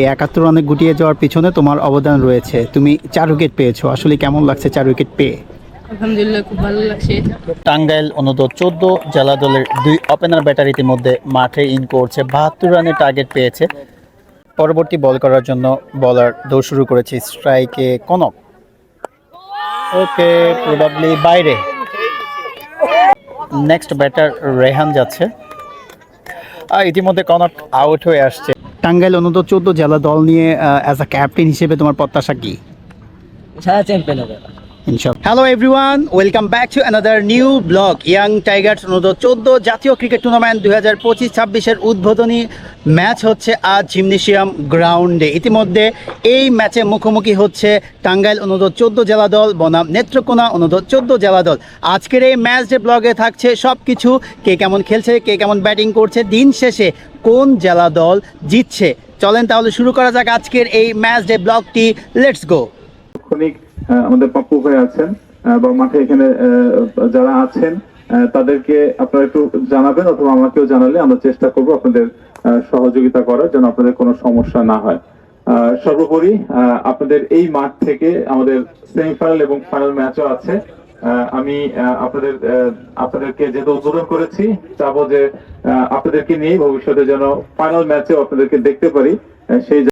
এই একাত্তর রানে গুটিয়ে যাওয়ার পিছনে তোমার অবদান রয়েছে। তুমি চার উইকেট পেয়েছ। আসলে কেমন লাগছে চার উইকেট পেয়ে? আলহামদুলিল্লাহ খুব ভালো লাগছে। টাঙ্গাইল চোদ্দ জেলা দলের দুই ওপেনার ব্যাটার ইতিমধ্যে মাঠে ইন করছে। বাহাত্তর রানের টার্গেট পেয়েছে। পরবর্তী বল করার জন্য বলার দৌড় শুরু করেছে স্ট্রাইকে কনক। ওকে প্রবাবলি বাইরে। নেক্সট ব্যাটার রেহান যাচ্ছে। আর ইতিমধ্যে কনক আউট হয়ে আসছে। টাঙ্গাইল অনূর্ধ্ব চোদ্দ জেলা দল নিয়ে অ্যাজ আ ক্যাপ্টেন হিসেবে তোমার প্রত্যাশা কি? চ্যাম্পিয়ন হবে। Hello everyone welcome back to another new blog Young Tigers অনূর্ধ্ব চোদ্দ জাতীয় ক্রিকেট টুর্নামেন্ট দুই হাজার পঁচিশ ছাব্বিশের উদ্বোধনী ম্যাচ হচ্ছে আজ জিমনেশিয়াম গ্রাউন্ডে। ইতিমধ্যে এই ম্যাচে মুখোমুখি হচ্ছে টাঙ্গাইল অনূর্ধ্ব চোদ্দ জেলা দল, বনাম নেত্রকোনা অনূর্ধ্ব চোদ্দ জেলা দল। আজকের এই ম্যাচ ডে ব্লগে থাকছে সব কিছু কে কেমন খেলছে, কে কেমন ব্যাটিং করছে, দিন শেষে কোন জেলা দল জিতছে। চলেন তাহলে শুরু করা যাক আজকের এই ম্যাচ ডে ব্লগটি লেটস গো তাৎক্ষণিক আমাদের পাপ্পু ভাই আছেন বা মাঠে এখানে যারা আছেন তাদেরকে আপনারা একটু জানাবেন অথবা আমাকেও জানালে আমরা চেষ্টা করব আপনাদের সহযোগিতা করার যেন আপনাদের কোনো সমস্যা না হয়। সর্বোপরি আপনাদের এই মাঠ থেকে আমাদের সেমিফাইনাল এবং ফাইনাল ম্যাচও আছে। আমি আপনাদের আপনাদেরকে যেহেতু উদ্বোধন করেছি, চাবো যে আপনাদেরকে নিয়ে ভবিষ্যতে যেন ফাইনাল ম্যাচেও আপনাদেরকে দেখতে পারি সেই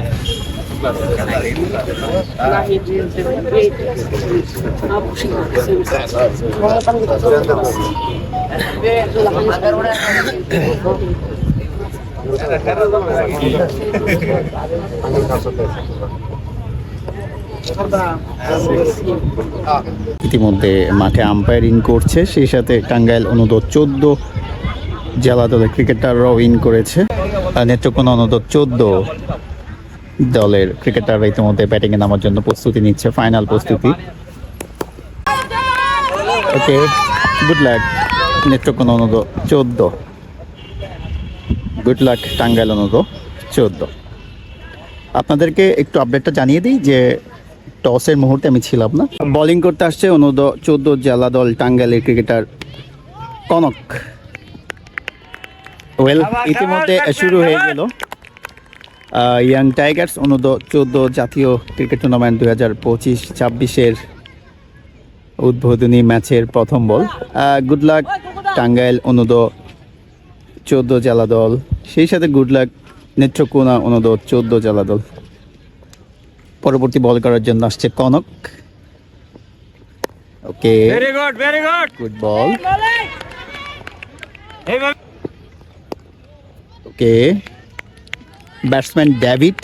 ইতিমধ্যে মাঠে আম্পায়ারিং করছে সেই সাথে টাঙ্গাইল অনূর্ধ্ব চোদ্দ জেলা দলের ক্রিকেটাররাও ইন করেছে। আর নেত্রকোনা অনূর্ধ্ব চোদ্দ। দলের ক্রিকেটাররা ইতিমধ্যে ব্যাটিংয়ে নামার জন্য প্রস্তুতি নিচ্ছে ফাইনাল প্রস্তুতি। ওকে গুড লাক নেত্রকোনা অনূর্ধ্ব চোদ্দ। গুড লাক টাঙ্গাইল অনূর্ধ্ব চোদ্দ। আপনাদেরকে একটু আপডেটটা জানিয়ে দিই যে টসের মুহূর্তে আমি ছিলাম না। বোলিং করতে আসছে অনুদ চোদ্দ জেলা দল, টাঙ্গাইলের ক্রিকেটার কনক। ওয়েল ইতিমধ্যে শুরু হয়ে গেল। ইয়াং টাইগার্স অনুদ চোদ্দ জাতীয় ক্রিকেট টুর্নামেন্ট দুই হাজার পঁচিশ ছাব্বিশের উদ্বোধনী ম্যাচের প্রথম বল। গুড লাক টাঙ্গাইল অনুদ চোদ্দ জেলা দল। সেই সাথে গুড লাক নেত্রকোনা অনুদ চোদ্দ জেলা দল। পরবর্তী বল করার জন্য আসছে Kanak. Okay very good very good good ball okay batsman David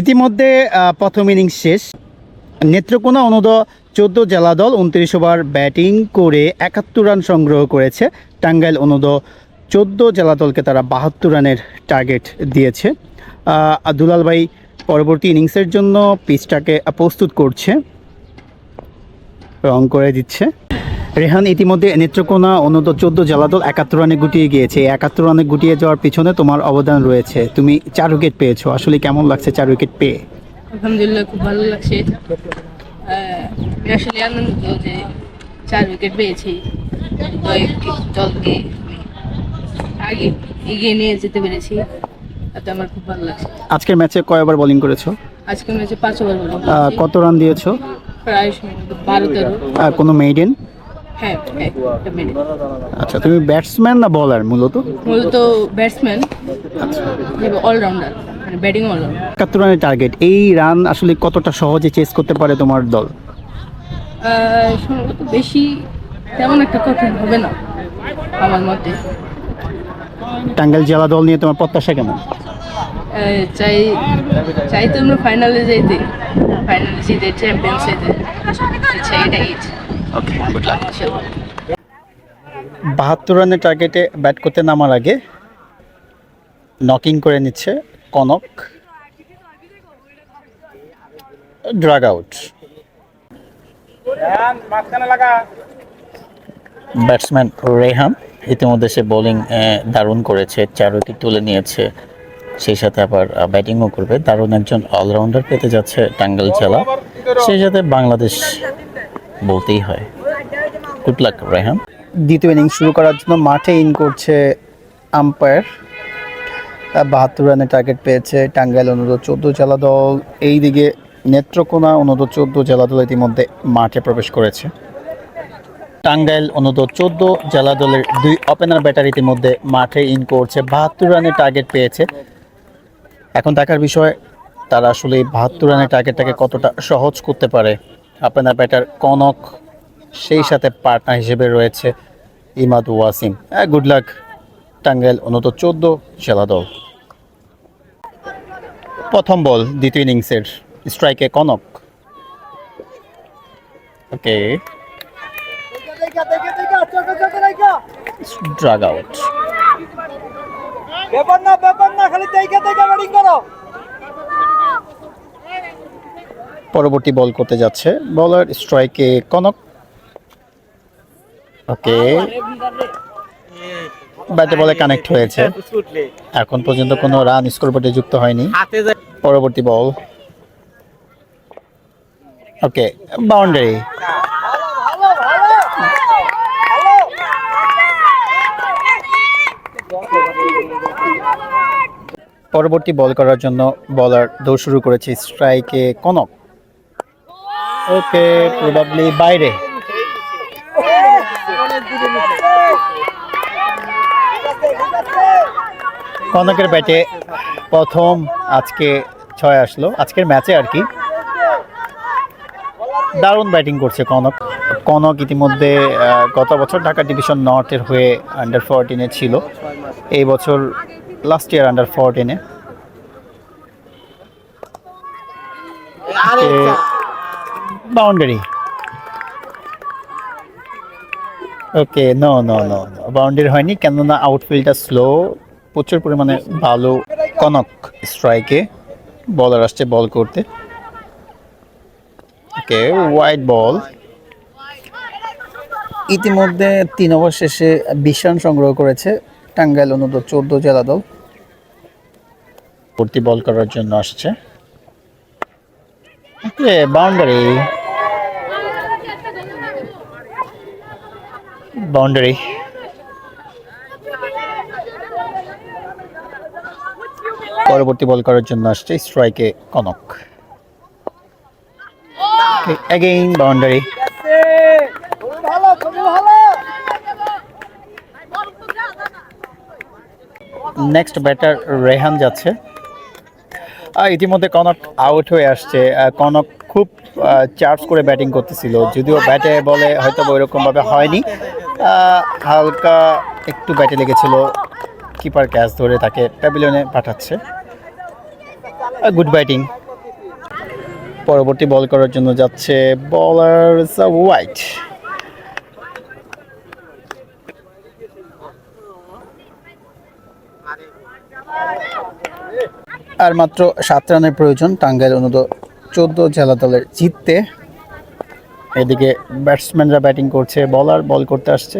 ইতিমধ্যে প্রথম ইনিংস শেষ। নেত্রকোনা অনুদ চোদ্দ জেলা দল উনত্রিশ ওভার ব্যাটিং করে একাত্তর রান সংগ্রহ করেছে। টাঙ্গাইল অনুদ চোদ্দ জেলা দলকে তারা বাহাত্তর রানের টার্গেট দিয়েছে। দুলাল ভাই পরবর্তী ইনিংসের জন্য পিচটাকে প্রস্তুত করছে। রং করে দিচ্ছে। রেহান ইতিমধ্যে নেত্রকোনা অনূর্ধ্ব চোদ্দ জেলা দল একাত্তর রানে গুটিয়ে গিয়েছে। একাত্তর রানে গুটিয়ে যাওয়ার পিছনে তোমার অবদান রয়েছে। তুমি চার উইকেট পেয়েছ। আসলে কেমন লাগছে চার উইকেট পেয়ে? আলহামদুলিল্লাহ খুব ভালো লাগছে। আসলে আনন্দিত যে চার উইকেট পেয়েছি। দলকে- দলকে আগে এগিয়ে নিয়ে যেতে পেরেছি। তাতে আমার খুব ভালো লাগছে। আজকের ম্যাচে কয়বার বোলিং করেছ? আজকে ম্যাচে পাঁচ ওভার কত রান দিয়েছ? প্রায় বারো তেরো। কোনো মেইডেন হ্যাঁ হ্যাঁ। আচ্ছা তুমি ব্যাটসম্যান না বলার মূলত? মূলত ব্যাটসম্যান অলরাউন্ডার মানে ব্যাটিং অলরাউন্ডার একাত্তর রানের টার্গেট এই রান আসলে কতটা সহজে চেস করতে পারে তোমার দল? সম্ভবত বেশি তেমন একটা কঠিন হবে না আমার মতে। টাঙ্গাইল জেলা দল নিয়ে তোমার প্রত্যাশা কেমন? চাই চাই তো আমরা ফাইনালে যাইতে ফাইনালে জিতে চ্যাম্পিয়ন্স হইতে চাই বাহাত্তর রানের টার্গেটে ব্যাট করতে নামার আগে নকিং করে নিচ্ছে Kanak. Drag out batsman Rehan ইতিমধ্যে সে বোলিং দারুণ করেছে, চার উইকেট তুলে নিয়েছে, সেই সাথে আবার ব্যাটিংও করবে। দারুণ একজন অলরাউন্ডার পেতে যাচ্ছে টাঙ্গাইল জেলা। সেই সাথে বাংলাদেশ বলতেই হয়। গুড লাক রেহান দ্বিতীয় ইনিংস শুরু করার জন্য মাঠে ইন করছে আম্পায়ার বাহাত্তর রানের টার্গেট পেয়েছে টাঙ্গাইল অনুরোধ চোদ্দ জেলা দল। এই দিকে নেত্রকোনা অনুরোধ চোদ্দ জেলা দল ইতিমধ্যে মাঠে প্রবেশ করেছে। টাঙ্গাইল অনুরোধ চোদ্দ জেলা দলের দুই ওপেনার ব্যাটার ইতিমধ্যে মাঠে ইন করছে। বাহাত্তর রানের টার্গেট পেয়েছে। এখন দেখার বিষয়, তারা আসলে বাহাত্তর রানের টার্গেটটাকে কতটা সহজ করতে পারে? ওপেনার ব্যাটার কনক সেই সাথে পার্টনার হিসেবে রয়েছে ইমাদ ওয়াসিম। হ্যাঁ গুড লাক টাঙ্গাইল অনত চোদ্দ জেলা দল। প্রথম বল দ্বিতীয় ইনিংসের স্ট্রাইকে কনক। ওকে। ড্রাগ আউট ব্যাপার না ব্যাপার না খালি তাইকা ব্যাটিং করো। পরবর্তী বল করতে যাচ্ছে। বলার স্ট্রাইকে কনক। ওকে ব্যাটে বলে কানেক্ট হয়েছে। এখন পর্যন্ত কোনো রান স্কোর স্কোরবোর্ডে যুক্ত হয়নি। পরবর্তী বল ওকে বাউন্ডারি পরবর্তী বল করার জন্য বলার দৌড় শুরু করেছে। স্ট্রাইকে কনক। ওকে প্রবাবলি বাইরে। কনকের ব্যাটে প্রথম আজকে ছয় আসলো। আজকের ম্যাচে আর কি। দারুণ ব্যাটিং করছে কনক। কনক ইতিমধ্যে গত বছর ঢাকা ডিভিশন নর্থের হয়ে আন্ডার ফোরটিনে ছিল। এই বছর লাস্ট ইয়ার আন্ডার ফোরটিনে boundary. Okay no no no boundary হয়নি, কেননা আউটফিল্ডটা স্লো প্রচুর পরিমাণে ভালো কনক স্ট্রাইকে বলার আসছে বল করতে। ওকে হোয়াইট বল ইতিমধ্যে তিন ওভার শেষে বিশ রান সংগ্রহ করেছে টাঙ্গাইল অনুদর চোদ্দ জেলা দল। পূর্তি বল করার জন্য আসছে। ওকে বাউন্ডারি বাউন্ডারি পরবর্তী বল করার জন্য আসছে স্ট্রাইকে Kanak. Again boundary next batter Rehan যাচ্ছে। ইতিমধ্যে কনক আউট হয়ে আসছে। কনক খুব চার্জ করে ব্যাটিং করতেছিল। যদিও ব্যাটে বলে হয়তো ওইরকমভাবে হয়নি। হালকা একটু ব্যাটে লেগেছিল। কিপার ক্যাচ ধরে তাকে প্যাভিলিয়নে পাঠাচ্ছে। গুড ব্যাটিং পরবর্তী বল করার জন্য যাচ্ছে বলার হোয়াইট আর মাত্র সাত রানের প্রয়োজন টাঙ্গাইল অনুদ চোদ্দ জেলা দলের জিততে। এদিকে ব্যাটসম্যানরা ব্যাটিং করছে বলার বল করতে আসছে।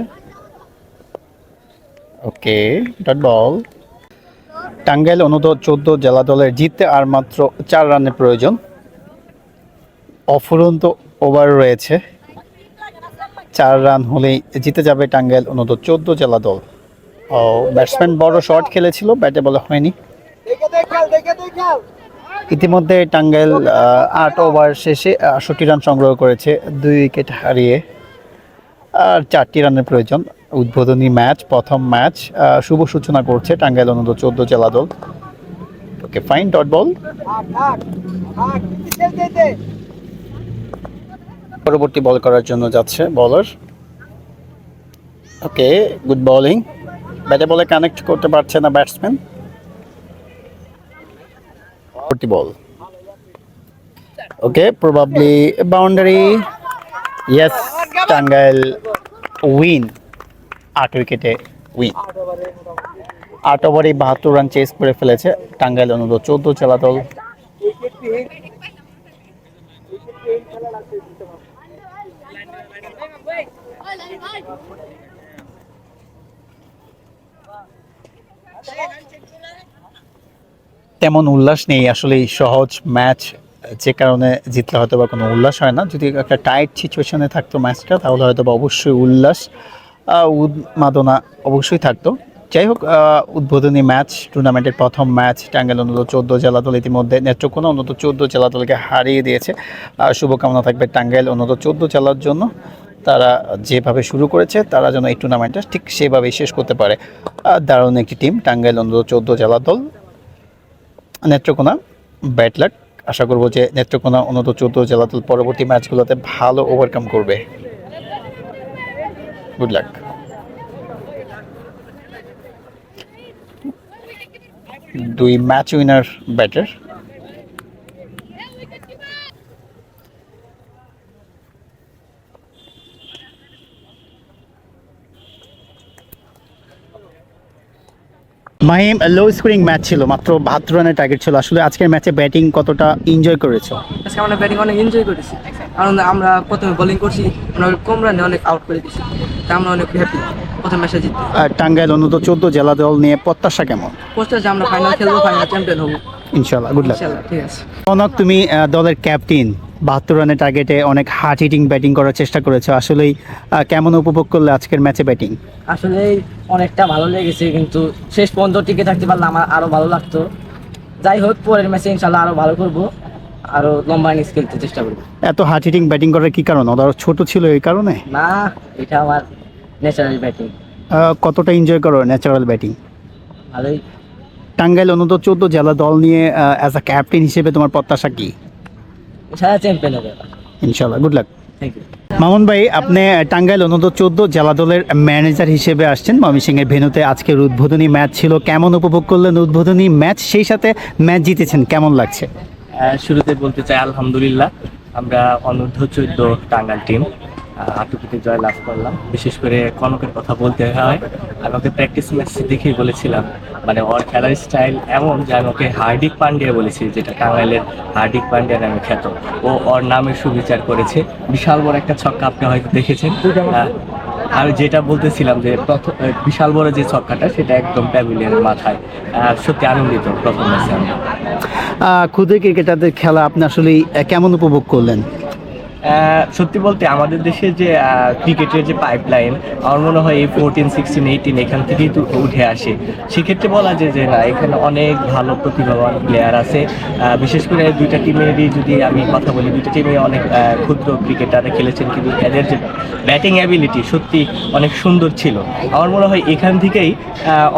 ওকে ডট বল টাঙ্গাইল অনুদ চোদ্দ জেলা দলের জিততে আর মাত্র চার রানের প্রয়োজন। অফুরন্ত ওভার রয়েছে। চার রান হলেই জিতে যাবে টাঙ্গাইল অনুদ চোদ্দ জেলা দল। ও ব্যাটসম্যান বড় শট খেলেছিল, ব্যাটে বলা হয়নি। ইতিমধ্যে টাঙ্গাইল আট ওভার শেষে আটষট্টি রান সংগ্রহ করেছে, দুই উইকেট হারিয়ে, আর চারটি রানের প্রয়োজন। উদ্বোধনী ম্যাচ, প্রথম ম্যাচ শুভ সূচনা করছে টাঙ্গাইল অনন্ত চোদ্দ জেলা দল। Okay, fine, dot ball. পরবর্তী বল করার জন্য যাচ্ছে বলার ওকে গুড বলিং ব্যাটে বলে কানেক্ট করতে পারছে না ব্যাটসম্যান পরবর্তী ball okay probably boundary yes Tangail win আট উইকেটে উইন আট ওভারে বাহাত্তর রান চেস করে ফেলেছে। টাঙ্গাইল অনুরোধ, চোদ্দ জেলা দল। তেমন উল্লাস নেই। আসলে সহজ ম্যাচ যে কারণে জিতলে হয়তো বা কোনো উল্লাস হয় না। যদি একটা টাইট সিচুয়েশনে থাকতো ম্যাচটা তাহলে হয়তো বা অবশ্যই উল্লাস উন্মাদনা অবশ্যই থাকতো। যাই হোক উদ্বোধনী ম্যাচ টুর্নামেন্টের প্রথম ম্যাচ টাঙ্গাইল অন্তত চোদ্দ জেলা দল ইতিমধ্যে নেত্রকোনা অন্তত চোদ্দ জেলা দলকে হারিয়ে দিয়েছে। আর শুভকামনা থাকবে টাঙ্গাইল অন্তত চোদ্দ জেলার জন্য। তারা যেভাবে শুরু করেছে, তারা যেন এই টুর্নামেন্টটা ঠিক সেভাবেই শেষ করতে পারে। দারুণ একটি টিম টাঙ্গাইল অন্তত চোদ্দ জেলা দল। নেত্রকোনা ব্যাটলাক আশা করব যে নেত্রকোনা উন্নত চৌদ্দ জেলা দল পরবর্তী ম্যাচগুলোতে ভালো ওভারকাম করবে। গুড লাক দুই match winner batter Mahim low scoring match ছিল মাত্র বাহাত্তর রানের টার্গেট ছিল। আসলে আজকের ম্যাচে ব্যাটিং কতটা এনজয় করেছ? আজকে আমরা ব্যাটিং অনেক এনজয় করেছি। কারণ আমরা প্রথমে বোলিং করছি আমরা কম রানে অনেক আউট করে দিয়েছি। তা আমরা অনেক হ্যাপি প্রথম ম্যাচে জিততে। আর টাঙ্গাইল অন্তত চোদ্দ জেলা দল নিয়ে প্রত্যাশা কেমন? যে আমরা ফাইনাল খেলব ফাইনাল চ্যাম্পিয়ন হব। ইনশাল্লাহ গুড লাক ঠিক আছে। অনক তুমি দলের ক্যাপ্টেন বাহাত্তর রানের টার্গেটে অনেক হার্ড হিটিং ব্যাটিং করার চেষ্টা করেছ। আসলেই কেমন উপভোগ করলে আজকের ম্যাচে ব্যাটিং আসলে অনেকটা ভালো লেগেছে কিন্তু শেষ পর্যন্ত টিকে থাকতে পারলে আমার আরও ভালো লাগতো। যাই হোক পরের ম্যাচে ইনশাল্লাহ আরও ভালো করব আরও লম্বা ইনিংস খেলতে চেষ্টা করব। এত হার্ড হিটিং ব্যাটিং করার কি কারণ? ওরা ছোট ছিল এই কারণে? না এটা আমার ন্যাচারাল ব্যাটিং কতটা এনজয় করো ন্যাচারাল ব্যাটিং ভালোই। টাঙ্গাইল অন্তত চোদ্দ জেলা দল নিয়ে অ্যাজ আ ক্যাপ্টেন হিসেবে তোমার প্রত্যাশা কি? সারা চ্যাম্পিয়ন হবে। ইনশাল্লাহ good luck thank you Mamun ভাই আপনি টাঙ্গাইল অনন্ত চোদ্দ জেলা দলের ম্যানেজার হিসেবে আসছেন। ময়মনসিংহের ভেনুতে আজকের উদ্বোধনী ম্যাচ ছিল। কেমন উপভোগ করলেন উদ্বোধনী ম্যাচ সেই সাথে ম্যাচ জিতেছেন কেমন লাগছে? শুরুতে বলতে চাই আলহামদুলিল্লাহ আমরা অনূর্ধ্ব চোদ্দ টাঙ্গাল টিম আটুকুতে জয় লাভ করলাম। বিশেষ করে কনকের কথা বলতে হয় আমি ওকে প্র্যাকটিস ম্যাচ দেখেই বলেছিলাম মানে ওর খেলার স্টাইল এমন যে আমি ওকে হার্দিক পান্ডিয়া বলেছি, যেটা টাঙ্গাইলের হার্দিক পান্ডিয়া নামে খ্যাত। ও ওর নামে সুবিচার করেছে। বিশাল বড় একটা ছক্কা আপনি হয়তো দেখেছেন। আমি যেটা বলতেছিলাম যে প্রথম বিশাল বড় যে ছক্কাটা, সেটা একদম প্যাভিলিয়নের মাথায়। সত্যি আনন্দিত প্রথম ম্যাচে আমি ক্ষুদে ক্রিকেটারদের খেলা আপনি আসলে কেমন উপভোগ করলেন? সত্যি বলতে আমাদের দেশে যে ক্রিকেটের যে পাইপলাইন আমার মনে হয় এই ফোরটিন সিক্সটিন এইটিন এখান থেকেই তো উঠে আসে। সেক্ষেত্রে বলা যায় যে, না, এখানে অনেক ভালো প্রতিভাবান প্লেয়ার আছে। বিশেষ করে দুইটা টিমেরই যদি আমি কথা বলি, দুইটা টিমে অনেক ক্ষুদ্র ক্রিকেটাররা খেলেছেন, কিন্তু এদের যে ব্যাটিং অ্যাবিলিটি সত্যি অনেক সুন্দর ছিল। আমার মনে হয় এখান থেকেই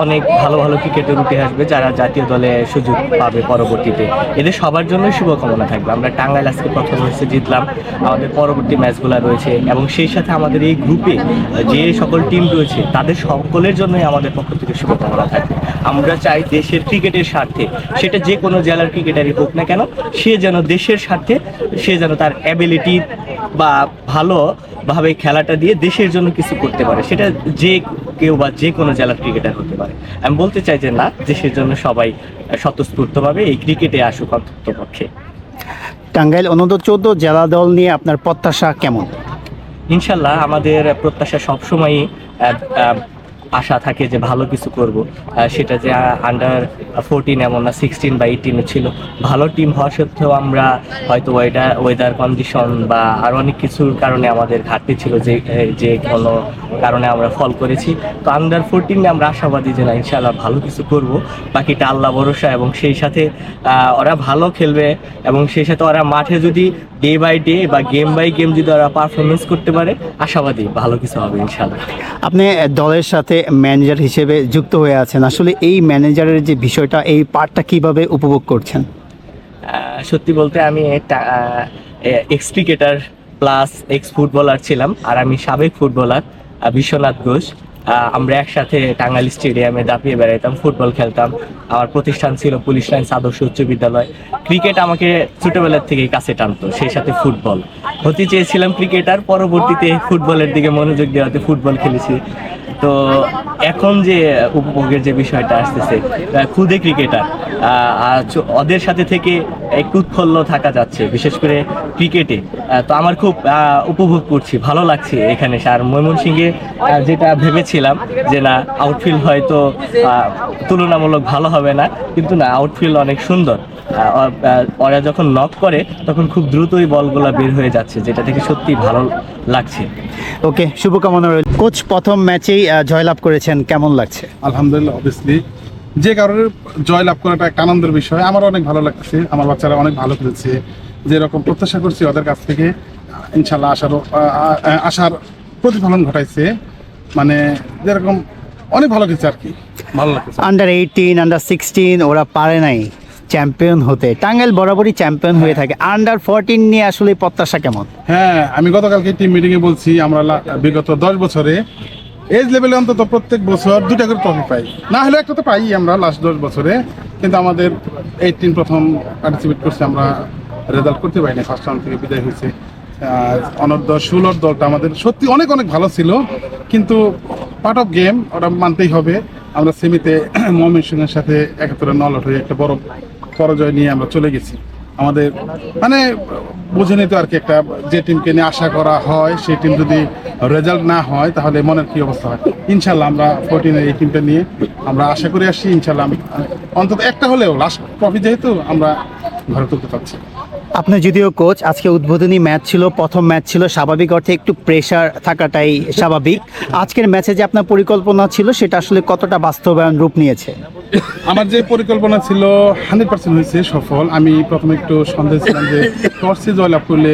অনেক ভালো ভালো ক্রিকেটার উঠে আসবে যারা জাতীয় দলে সুযোগ পাবে পরবর্তীতে। এদের সবার জন্যই শুভকামনা থাকবে। আমরা টাঙ্গাইল আজকে প্রথম ম্যাচে জিতলাম। আমাদের পরবর্তী ম্যাচগুলো রয়েছে এবং সেই সাথে আমাদের এই গ্রুপে যে সকল টিম রয়েছে, তাদের সকলের জন্যই আমাদের পক্ষ থেকে শুভকামনা থাকবে। আমরা চাই দেশের ক্রিকেটের স্বার্থে, সেটা যে কোনো জেলার ক্রিকেটারই হোক না কেন, সে যেন দেশের স্বার্থে, সে যেন তার অ্যাবিলিটি বা ভালো ভাবে খেলাটা দিয়ে দেশের জন্য কিছু করতে পারে। সেটা যে কেউ বা যে কোনো জেলার ক্রিকেটার হতে পারে। আমি বলতে চাই যে না, দেশের জন্য সবাই স্বতঃস্ফূর্তভাবে এই ক্রিকেটে আসুক অন্তত পক্ষে টাঙ্গাইল অন্তত চৌদ্দ জেলা দল নিয়ে আপনার প্রত্যাশা কেমন? ইনশাল্লাহ আমাদের প্রত্যাশা সবসময়ই আশা থাকে যে ভালো কিছু করব। সেটা যে আন্ডার ফোরটিন এমন না সিক্সটিন বা এইটিনে ছিল। ভালো টিম হওয়া সত্ত্বেও আমরা হয়তো ওয়েদার ওয়েদার কন্ডিশন বা আরও অনেক কিছুর কারণে আমাদের ঘাটতি ছিল যে যে কোনো কারণে আমরা ফল করেছি। তো আন্ডার ফোরটিনে আমরা আশাবাদী যে না ইনশাল্লাহ ভালো কিছু করব। বাকিটা আল্লাহ ভরসা এবং সেই সাথে ওরা ভালো খেলবে এবং সেই সাথে ওরা মাঠে যদি ডে বাই ডে বা গেম বাই গেম যদি ওরা পারফরমেন্স করতে পারে আশাবাদী ভালো কিছু হবে ইনশাল্লাহ আপনি দলের সাথে ম্যানেজার হিসেবে যুক্ত হয়ে আছেন আসলে এই ম্যানেজারের যে বিষয়টা এই পার্টটা কীভাবে উপভোগ করছেন? সত্যি বলতে আমি ex cricketer plus ex footballer ছিলাম আর আমি সাবেক ফুটবলার বিশ্বনাথ ঘোষ। আমরা একসাথে টাঙ্গাইল স্টেডিয়ামে দাপিয়ে বেড়াইতাম, ফুটবল খেলতাম। আমার প্রতিষ্ঠান ছিল পুলিশ লাইন আদর্শ উচ্চ বিদ্যালয়। ক্রিকেট আমাকে ছোটবেলার থেকেই কাছে টানতো, সেই সাথে ফুটবল। হতে চেয়েছিলাম ক্রিকেটার, পরবর্তীতে ফুটবলের দিকে মনোযোগ দেওয়াতে ফুটবল খেলেছি। তো এখন যে উপভোগের যে বিষয়টা আসতেছে খুদে ক্রিকেটার ওদের সাথে থেকে একটু উৎফুল্ল থাকা যাচ্ছে, বিশেষ করে ক্রিকেটে। তো আমার খুব উপভোগ করছি, ভালো লাগছে এখানে আর ময়মনসিংহে যেটা ভেবেছিলাম যে না আউটফিল্ড হয়তো তুলনামূলক ভালো হবে না, কিন্তু না আউটফিল্ড অনেক সুন্দর। ওরা যখন নক করে, তখন খুব দ্রুতই বলগুলো বের হয়ে যাচ্ছে, যেটা থেকে সত্যি ভালো লাগছে। ওকে শুভকামনা রইল। কোচ প্রথম ম্যাচেই জয়লাভ করেছেন কেমন লাগছে? আলহামদুলিল্লাহ অবভিয়াসলি যে কারণে জয় লাভ করাটা একটা আনন্দের বিষয়। আমার অনেক ভালো লাগছে আমার বাচ্চারা অনেক ভালো করেছে যেরকম প্রত্যাশা করছি ওদের কাছ থেকে ইনশাল্লাহ আসার আসার প্রতিফলন ঘটাইছে। মানে যেরকম অনেক ভালো কিছু আর কি। ভালো লাগছে। আন্ডার এইটিন আন্ডার সিক্সটিন ওরা পারে নাই। চ্যাম্পিয়ন হতে। টাঙ্গাইল বরাবরই চ্যাম্পিয়ন হয়ে থাকে। আন্ডার ফোরটিন নিয়ে আসলে প্রত্যাশা কেমন? হ্যাঁ আমি গতকালকে টিম মিটিংয়ে বলছি আমরা বিগত দশ বছরে এজ লেভেলে অন্তত প্রত্যেক বছর দুটা করে ট্রফি পাই। না হলে একটা তো পাই আমরা লাস্ট দশ বছরে কিন্তু আমাদের এইটিন প্রথম পার্টিসিপেট করছে আমরা রেজাল্ট করতে পারিনি। ফার্স্ট রাউন্ড থেকে বিদায় হয়েছে। আহ, অনূর্ধ্ব ষোলোর দলটা আমাদের সত্যি অনেক অনেক ভালো ছিল কিন্তু পার্ট অফ গেম ওটা মানতেই হবে। আমরা সেমিতে ময়মনসিংহের সাথে একাত্তরে নলট হয়ে একটা বড় পরাজয় নিয়ে আমরা চলে গেছি। আমাদের মানে বুঝে তো আর কি একটা যে টিমকে নিয়ে আশা করা হয়, সেই টিম যদি রেজাল্ট না হয়, তাহলে মনের কি অবস্থা হয়? ইনশাল্লাহ আমরা ফোরটিনের এই টিমটা নিয়ে আমরা আশা করে আসছি ইনশাল্লাহ অন্তত একটা হলেও লাস্ট ট্রফি যেহেতু আমরা ঘরে তুলতে পারছি আপনি যদিও কোচ আজকে উদ্বোধনী ম্যাচ ছিল, প্রথম ম্যাচ ছিল, স্বাভাবিক অর্থে একটু প্রেশার থাকাটাই স্বাভাবিক। আজকের ম্যাচে যে আপনার পরিকল্পনা ছিল, সেটা আসলে কতটা বাস্তবায়ন রূপ নিয়েছে? আমার যে পরিকল্পনা ছিল, হান্ড্রেড পার্সেন্ট হয়েছে, সফল। আমি প্রথমে একটু সন্দেহ ছিলাম যে টর্চে জয়লাভ করলে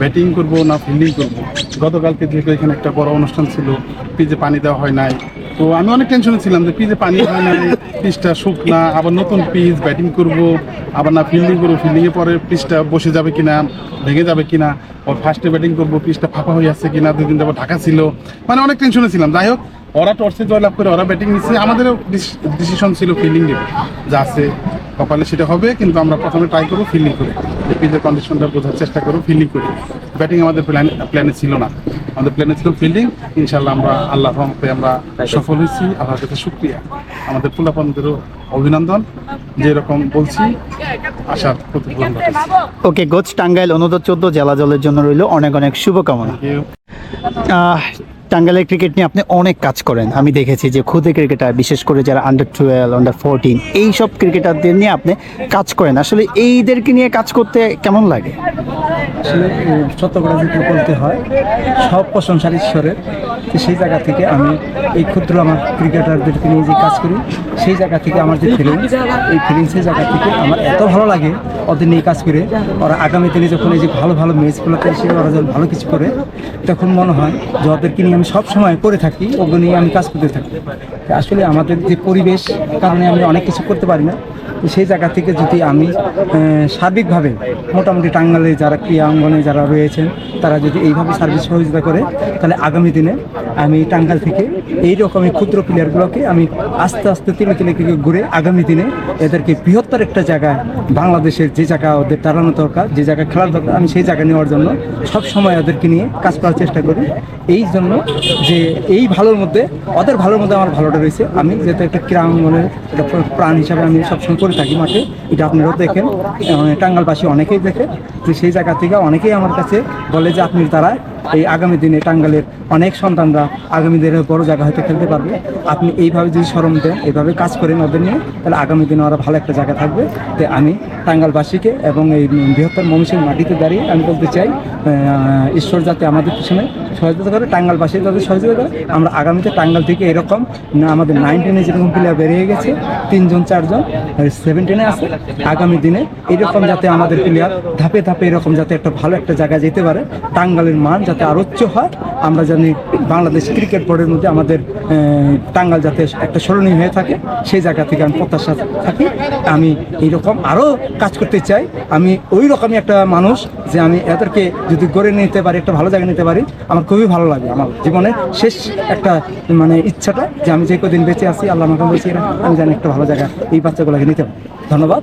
ব্যাটিং করব না ফিল্ডিং করব? গতকালকে যেহেতু এখানে একটা বড় অনুষ্ঠান ছিল পিজে পানি দেওয়া হয় নাই তো আমি অনেক টেনশনে ছিলাম যে পিচে পানি হয় না পিচটা শুকনা আবার নতুন পিচ ব্যাটিং করব, আবার না ফিল্ডিং করব ফিল্ডিংয়ে পরে পিচটা বসে যাবে কিনা, ভেঙে যাবে কিনা ওর ফার্স্টে ব্যাটিং করব পিচটা ফাঁকা হয়ে আসছে কিনা, দুদিন যাব ঢাকা ছিল। মানে অনেক টেনশনে ছিলাম। যাই হোক, ওরা টর্চে জয়লাভ করে, ওরা ব্যাটিং নিচ্ছে। আমাদেরও ডিসিশন ছিল ফিল্ডিং যে আছে। কপালে সেটা হবে কিন্তু আমরা প্রথমে ট্রাই করব ফিল্ডিং করে। পিচের কন্ডিশনটা বোঝার চেষ্টা করব ফিল্ডিং করে। ব্যাটিং আমাদের প্ল্যান প্ল্যানে ছিল না। আমাদের প্ল্যানে ছিল ফিল্ডিং ইনশাল্লাহ আমরা আল্লাহ রহমতে আমরা সফল হয়েছি। আল্লাহর কাছে শুক্রিয়া। আমাদের ফুলাপানদেরও অভিনন্দন। যেরকম বলছি আশার প্রতিফলন ওকে কোচ টাঙ্গাইল অনুরোধ চোদ্দ জেলা জলের জন্য রইল অনেক অনেক শুভকামনা। টাঙ্গাইলের ক্রিকেট নিয়ে আপনি অনেক কাজ করেন। আমি দেখেছি যে খুদে ক্রিকেটার বিশেষ করে যারা আন্ডার টুয়েলভ আন্ডার ফোরটিন এই সব ক্রিকেটারদের নিয়ে আপনি কাজ করেন। আসলে এইদেরকে নিয়ে কাজ করতে কেমন লাগে? সত্য কথা যদি বলতে হয়, সব প্রশংসার ঈশ্বরের তো সেই জায়গা থেকে আমি এই ক্ষুদ্র আমার ক্রিকেটারদেরকে নিয়ে যে কাজ করি, সেই জায়গা থেকে আমার যে ফিলিংস এই ফিলিংসের জায়গা থেকে আমার এত ভালো লাগে ওদের নিয়ে কাজ করে। ওরা আগামী দিনে যখন এই যে ভালো ভালো ম্যাচগুলোতে এসে ওরা যখন ভালো কিছু করে, তখন মনে হয় যে ওদেরকে নিয়ে আমি সব সময় করে থাকি, ওগুলো নিয়ে আমি কাজ করতে থাকি। আসলে আমাদের যে পরিবেশ, কারণে আমি অনেক কিছু করতে পারি না। সেই জায়গা থেকে যদি আমি সার্বিকভাবে মোটামুটি টাঙ্গালে যারা ক্রিয়া অঙ্গনে যারা রয়েছেন, তারা যদি এইভাবে সার্ভিস সহযোগিতা করে, তাহলে আগামী দিনে আমি টাঙ্গাল থেকে এই রকমের ক্ষুদ্র প্লেয়ারগুলোকে আমি আস্তে আস্তে তিলে তিলে ঘুরে আগামী দিনে এদেরকে বৃহত্তর একটা জায়গায় বাংলাদেশের যে জায়গা ওদের দাঁড়ানো দরকার, যে জায়গায় খেলার দরকার, আমি সেই জায়গা নেওয়ার জন্য সব সময় ওদেরকে নিয়ে কাজ করার চেষ্টা করি। এই জন্য যে এই ভালোর মধ্যে, ওদের ভালোর মধ্যে আমার ভালোটা রয়েছে। আমি যেহেতু একটা ক্রীড়াঙ্গনের একটা প্রাণ হিসাবে আমি সবসময় করে থাকি মাঠে এটা আপনারাও দেখেন। এবং টাঙ্গালবাসী অনেকেই দেখে তো সেই জায়গা থেকে অনেকেই আমার কাছে বলে যে আপনি তারা এই আগামী দিনে টাঙ্গালের অনেক সন্তানরা আগামী দিনে বড় জায়গা হয়তো খেলতে পারবে। আপনি এইভাবে যদি সরম দেন, এইভাবে কাজ করেন ওদের নিয়ে, তাহলে আগামী দিনে ওরা ভালো একটা জায়গা থাকবে। তো আমি টাঙ্গালবাসীকে এবং এই বৃহত্তর মমিষের মাটিতে দাঁড়িয়ে আমি বলতে চাই ঈশ্বর যাতে আমাদের পিছনে সহযোগিতা করে টাঙ্গালবাসী যাতে সহযোগিতা করে। আমরা আগামীতে টাঙ্গাল থেকে এরকম, না, আমাদের নাইনটিনে যেরকম প্লেয়ার বেরিয়ে গেছে, তিনজন, চারজন সেভেন্টিনে আছে। আগামী দিনে এরকম যাতে আমাদের প্লেয়ার ধাপে ধাপে এরকম যাতে একটা ভালো একটা জায়গায় যেতে পারে টাঙ্গালের মান যাতে আরও উচ্চ হয়। আমরা জানি বাংলাদেশ ক্রিকেট বোর্ডের মধ্যে আমাদের টাঙ্গাল যাতে একটা স্মরণীয় হয়ে থাকে। সেই জায়গা থেকে আমি প্রত্যাশা থাকি। আমি এইরকম আরও কাজ করতে চাই। আমি ওই রকমই একটা মানুষ যে আমি এদেরকে যদি গড়ে নিতে পারি একটা ভালো জায়গা নিতে পারি আমার খুবই ভালো লাগে। আমার জীবনে শেষ একটা মানে ইচ্ছাটা যে আমি যে কদিন বেঁচে আছি আল্লাহ রাখে, আমি জানি একটা ভালো জায়গা এই বাচ্চাগুলোকে নিতে পারি। ধন্যবাদ।